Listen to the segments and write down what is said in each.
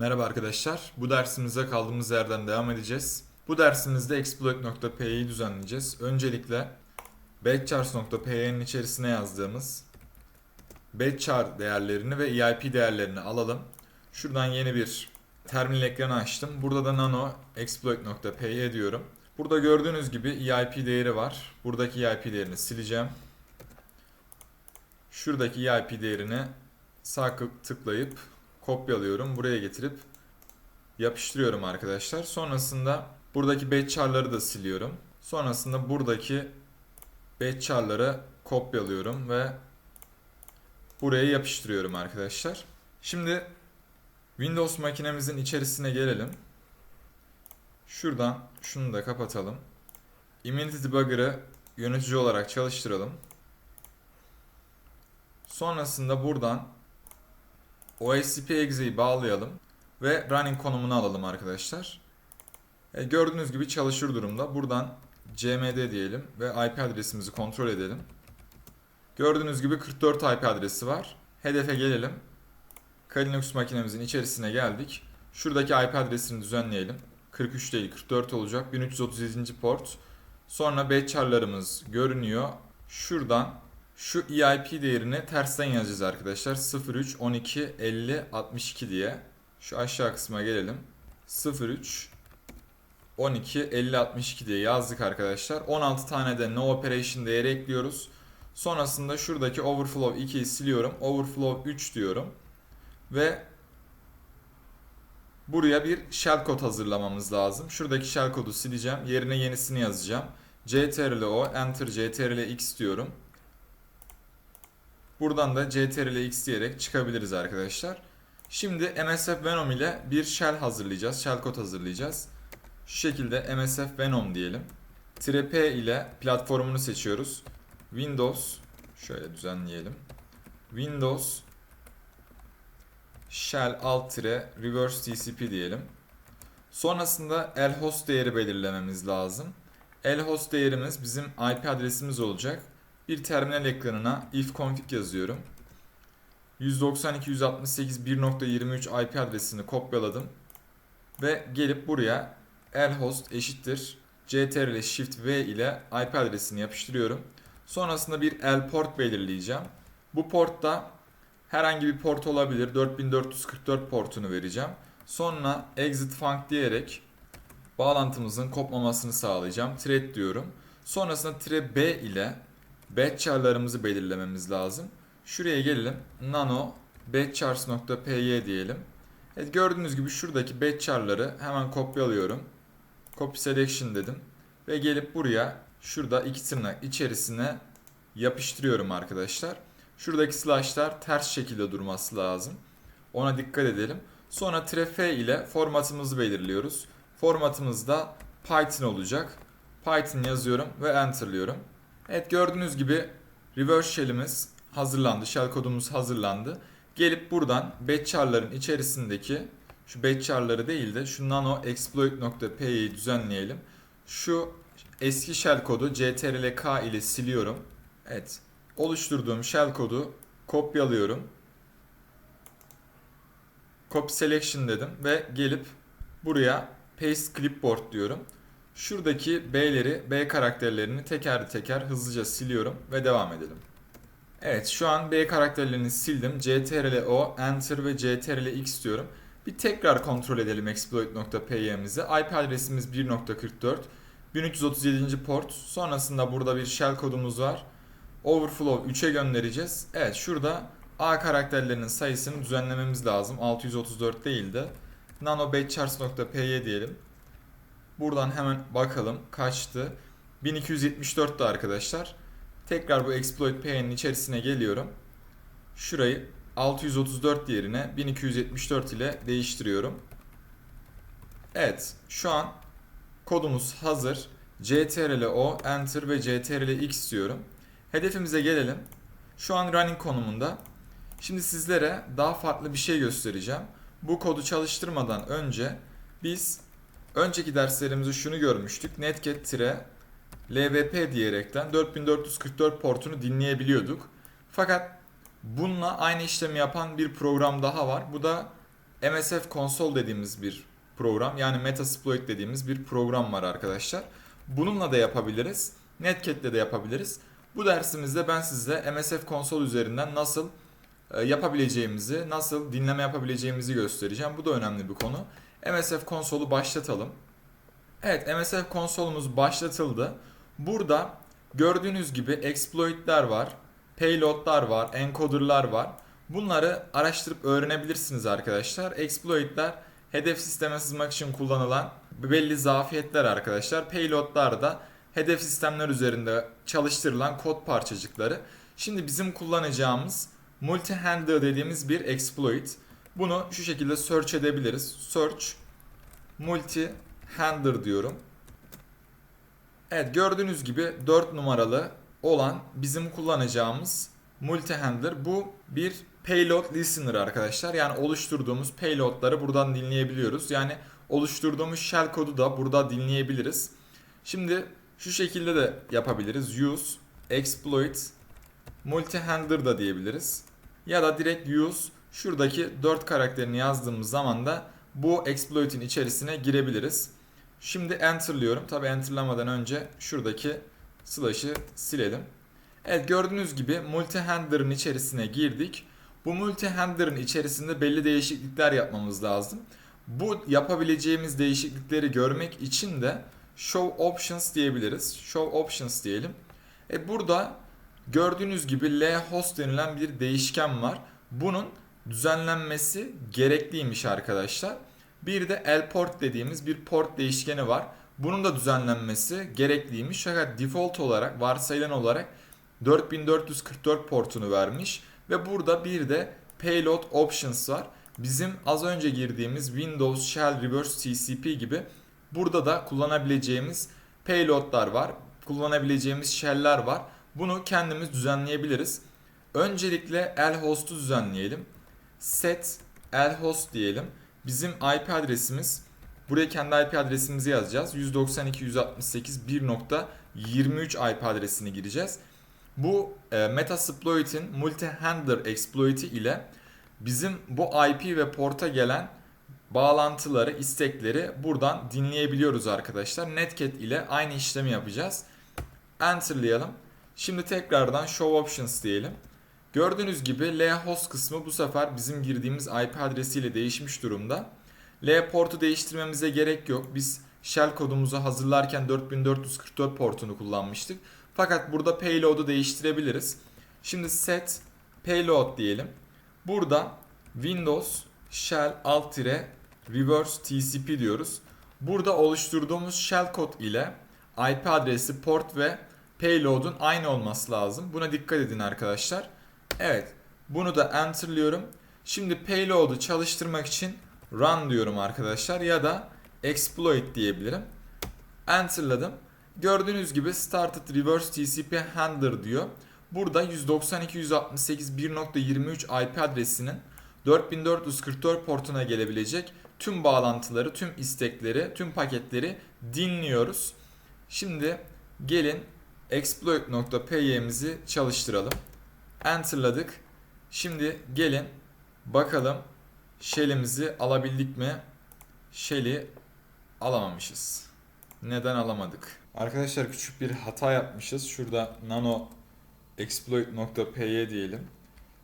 Merhaba arkadaşlar. Bu dersimize kaldığımız yerden devam edeceğiz. Bu dersimizde exploit.py'yi düzenleyeceğiz. Öncelikle batchars.py'nin içerisine yazdığımız batchar değerlerini ve EIP değerlerini alalım. Şuradan yeni bir terminal ekranı açtım. Burada da nano exploit.py diyorum. Burada gördüğünüz gibi EIP değeri var. Buradaki EIP değerini sileceğim. Şuradaki EIP değerini sağ tıklayıp kopyalıyorum. Buraya getirip yapıştırıyorum arkadaşlar. Sonrasında buradaki batch'arları da siliyorum. Sonrasında buradaki batch'arları kopyalıyorum ve buraya yapıştırıyorum arkadaşlar. Şimdi Windows makinemizin içerisine gelelim. Şuradan şunu da kapatalım. Immunity Debugger'ı yönetici olarak çalıştıralım. Sonrasında buradan OSCP exe'yi bağlayalım ve running konumunu alalım arkadaşlar. E, gördüğünüz gibi çalışır durumda. Buradan cmd diyelim ve IP adresimizi kontrol edelim. Gördüğünüz gibi 44 IP adresi var. Hedefe gelelim. Linux makinemizin içerisine geldik. Şuradaki IP adresini düzenleyelim. 43 değil 44 olacak. 1337. port. Sonra batch'arlarımız görünüyor. Şuradan şu EIP değerini tersten yazacağız arkadaşlar. 03 12 50 62 diye. Şu aşağı kısma gelelim. 03 12 50 62 diye yazdık arkadaşlar. 16 tane de no operation değeri ekliyoruz. Sonrasında şuradaki overflow 2'yi siliyorum. Overflow 3 diyorum. Ve buraya bir shell kod hazırlamamız lazım. Şuradaki shell kodu sileceğim. Yerine yenisini yazacağım. ctrl-o enter ctrl-x diyorum. Buradan da ctrl-x diyerek çıkabiliriz arkadaşlar. Şimdi MSF Venom ile bir shell hazırlayacağız. Shell kod hazırlayacağız. Şu şekilde MSF Venom diyelim. P ile platformunu seçiyoruz. Windows şöyle düzenleyelim. Windows shell alt tire reverse TCP diyelim. Sonrasında lhost değeri belirlememiz lazım. lhost değerimiz bizim IP adresimiz olacak. Bir terminal ekranına if config yazıyorum. 192.168.1.23 IP adresini kopyaladım. Ve gelip buraya lhost eşittir ctrl shift v ile IP adresini yapıştırıyorum. Sonrasında bir lport belirleyeceğim. Bu portta herhangi bir port olabilir. 4444 portunu vereceğim. Sonra exit func diyerek bağlantımızın kopmamasını sağlayacağım. Thread diyorum. Sonrasında tire b ile batch'arlarımızı belirlememiz lazım. Şuraya gelelim. Nano batchars.py diyelim. Evet gördüğünüz gibi şuradaki batch'arları hemen kopyalıyorum. Copy selection dedim. Ve gelip buraya şurada iki tırnak içerisine yapıştırıyorum arkadaşlar. Şuradaki slashlar ters şekilde durması lazım. Ona dikkat edelim. Sonra f ile formatımızı belirliyoruz. Formatımız da Python olacak. Python yazıyorum ve enterlıyorum. Evet gördüğünüz gibi reverse shell'imiz hazırlandı. Shell kodumuz hazırlandı. Gelip buradan batch'arların içerisindeki şu batch'arları değil de şu nano exploit.py'yi düzenleyelim. Şu eski shell kodu ctrl-k ile siliyorum. Evet. Oluşturduğum shell kodu kopyalıyorum. Copy selection dedim ve gelip buraya paste clipboard diyorum. Şuradaki B'leri, B karakterlerini teker teker hızlıca siliyorum ve devam edelim. Evet şu an B karakterlerini sildim. CTRL-O, Enter ve CTRL-X diyorum. Bir tekrar kontrol edelim exploit.py'mizi. IP adresimiz 1.44. 1337. port. Sonrasında burada bir shell kodumuz var. Overflow 3'e göndereceğiz. Evet şurada A karakterlerinin sayısını düzenlememiz lazım. 634 değil de nano diyelim. Buradan hemen bakalım kaçtı. 1274'tü arkadaşlar. Tekrar bu exploit pay'nin içerisine geliyorum. Şurayı 634 yerine 1274 ile değiştiriyorum. Evet, şu an kodumuz hazır. CTRL-O, Enter ve CTRL-X diyorum. Hedefimize gelelim. Şu an running konumunda. Şimdi sizlere daha farklı bir şey göstereceğim. Bu kodu çalıştırmadan önce biz önceki derslerimizde şunu görmüştük. Netcat-LVP diyerekten 4444 portunu dinleyebiliyorduk. Fakat bununla aynı işlemi yapan bir program daha var. Bu da MSF Console dediğimiz bir program yani Metasploit dediğimiz bir program var arkadaşlar. Bununla da yapabiliriz. Netcat'le de yapabiliriz. Bu dersimizde ben size MSF Console üzerinden nasıl e, yapabileceğimizi, nasıl dinleme yapabileceğimizi göstereceğim. Bu da önemli bir konu. MSF konsolu başlatalım. Evet, MSF konsolumuz başlatıldı. Burada gördüğünüz gibi exploit'ler var, payload'lar var, encoder'lar var. Bunları araştırıp öğrenebilirsiniz arkadaşlar. Exploit'ler hedef sisteme sızmak için kullanılan belli zafiyetler arkadaşlar. Payload'lar da hedef sistemler üzerinde çalıştırılan kod parçacıkları. Şimdi bizim kullanacağımız multi-handler dediğimiz bir exploit. Bunu şu şekilde search edebiliriz. Search multi-handler diyorum. Evet gördüğünüz gibi 4 numaralı olan bizim kullanacağımız multi-handler. Bu bir payload listener arkadaşlar. Yani oluşturduğumuz payloadları buradan dinleyebiliyoruz. Yani oluşturduğumuz shell kodu da burada dinleyebiliriz. Şimdi şu şekilde de yapabiliriz. Use, exploit, multi-handler da diyebiliriz. Ya da direkt use şuradaki 4 karakterini yazdığımız zaman da bu exploit'in içerisine girebiliriz. Şimdi enter'lıyorum. Tabi enter'lamadan önce şuradaki slash'ı silelim. Evet gördüğünüz gibi multi-handler'ın içerisine girdik. Bu multi-handler'ın içerisinde belli değişiklikler yapmamız lazım. Bu yapabileceğimiz değişiklikleri görmek için de show options diyebiliriz. Show options diyelim. E burada gördüğünüz gibi lhost denilen bir değişken var. Bunun düzenlenmesi gerekliymiş arkadaşlar. Bir de lport dediğimiz bir port değişkeni var. Bunun da düzenlenmesi gerekliymiş. Fakat default olarak varsayılan olarak 4444 portunu vermiş. Ve burada bir de payload options var. Bizim az önce girdiğimiz Windows Shell Reverse TCP gibi burada da kullanabileceğimiz payloadlar var. Kullanabileceğimiz shell'ler var. Bunu kendimiz düzenleyebiliriz. Öncelikle lhost'u düzenleyelim. Set lhost diyelim. Bizim IP adresimiz buraya kendi IP adresimizi yazacağız. 192.168.1.23 IP adresini gireceğiz. Bu e, Metasploit'in multi-handler exploit'i ile bizim bu IP ve porta gelen bağlantıları, istekleri buradan dinleyebiliyoruz arkadaşlar. Netcat ile aynı işlemi yapacağız. Enter'layalım. Şimdi tekrardan Show Options diyelim. Gördüğünüz gibi L host kısmı bu sefer bizim girdiğimiz IP adresiyle değişmiş durumda. L portu değiştirmemize gerek yok. Biz shell kodumuzu hazırlarken 4444 portunu kullanmıştık. Fakat burada payload'u değiştirebiliriz. Şimdi set payload diyelim. Burada Windows shell alt reverse TCP diyoruz. Burada oluşturduğumuz shell kod ile IP adresi, port ve payload'un aynı olması lazım. Buna dikkat edin arkadaşlar. Evet. Bunu da enter'lıyorum. Şimdi payload'u çalıştırmak için run diyorum arkadaşlar ya da exploit diyebilirim. Enter'ladım. Gördüğünüz gibi started reverse TCP handler diyor. Burada 192.168.1.23 IP adresinin 4444 portuna gelebilecek tüm bağlantıları, tüm istekleri, tüm paketleri dinliyoruz. Şimdi gelin exploit.py'mizi çalıştıralım. Enter'ladık. Şimdi gelin bakalım shell'imizi alabildik mi? Shell'i alamamışız. Neden alamadık? Arkadaşlar küçük bir hata yapmışız. Şurada nano exploit.py diyelim.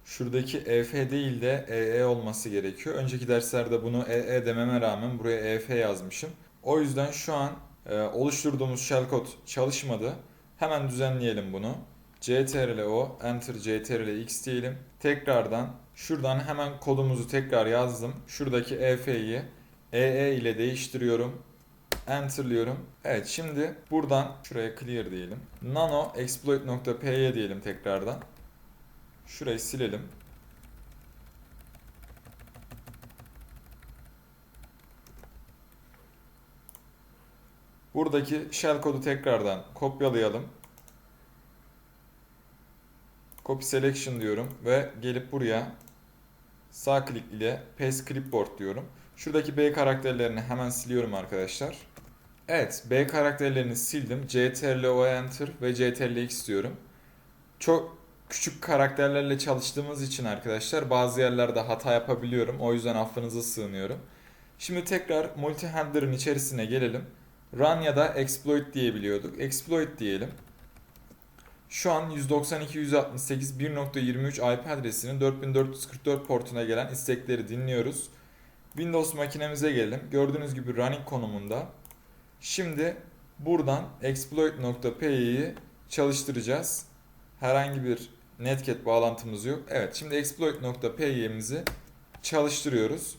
Şuradaki ef değil de ee olması gerekiyor. Önceki derslerde bunu ee dememe rağmen buraya ef yazmışım. O yüzden şu an e, oluşturduğumuz shell kod çalışmadı. Hemen düzenleyelim bunu. Ctrl-o, enter ctrl-x diyelim. Tekrardan şuradan hemen kodumuzu tekrar yazdım. Şuradaki ef'yi ee ile değiştiriyorum. Enter'lıyorum. Evet şimdi buradan şuraya clear diyelim. Nano exploit.py diyelim tekrardan. Şurayı silelim. Buradaki shell kodu tekrardan kopyalayalım. Copy selection diyorum ve gelip buraya sağ klik ile paste clipboard diyorum. Şuradaki B karakterlerini hemen siliyorum arkadaşlar. Evet B karakterlerini sildim. CTRL O Enter ve CTRL X diyorum. Çok küçük karakterlerle çalıştığımız için arkadaşlar bazı yerlerde hata yapabiliyorum. O yüzden affınıza sığınıyorum. Şimdi tekrar multi-handler'ın içerisine gelelim. Run ya da exploit diyebiliyorduk. Exploit diyelim. Şu an 192.168 1.23 IP adresinin 4444 portuna gelen istekleri dinliyoruz. Windows makinemize gelelim. Gördüğünüz gibi running konumunda. Şimdi buradan exploit.py'yi çalıştıracağız. Herhangi bir netcat bağlantımız yok. Evet şimdi exploit.py'mizi çalıştırıyoruz.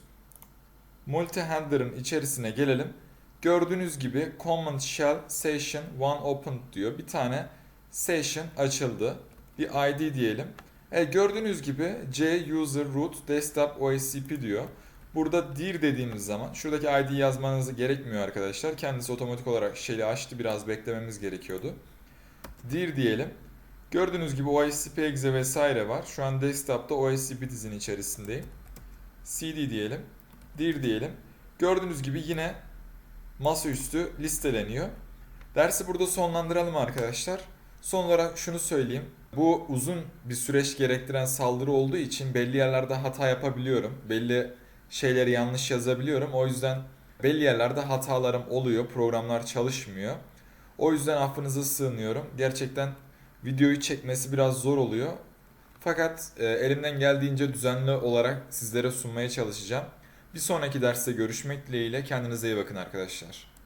Multi-handler'ın içerisine gelelim. Gördüğünüz gibi command shell session one opened diyor. Bir tane session açıldı. Bir ID diyelim. E, gördüğünüz gibi C user root desktop OSCP diyor. Burada dir dediğimiz zaman şuradaki ID yazmanız gerekmiyor arkadaşlar. Kendisi otomatik olarak şeyi açtı. Biraz beklememiz gerekiyordu. Dir diyelim. Gördüğünüz gibi OSCP exe vesaire var. Şu an desktop'ta OSCP dizinin içerisindeyim. CD diyelim. Dir diyelim. Gördüğünüz gibi yine masaüstü listeleniyor. Dersi burada sonlandıralım arkadaşlar. Son olarak şunu söyleyeyim. Bu uzun bir süreç gerektiren saldırı olduğu için belli yerlerde hata yapabiliyorum. Belli şeyleri yanlış yazabiliyorum. O yüzden belli yerlerde hatalarım oluyor. Programlar çalışmıyor. O yüzden affınıza sığınıyorum. Gerçekten videoyu çekmesi biraz zor oluyor. Fakat e, elimden geldiğince düzenli olarak sizlere sunmaya çalışacağım. Bir sonraki derste görüşmek dileğiyle kendinize iyi bakın arkadaşlar.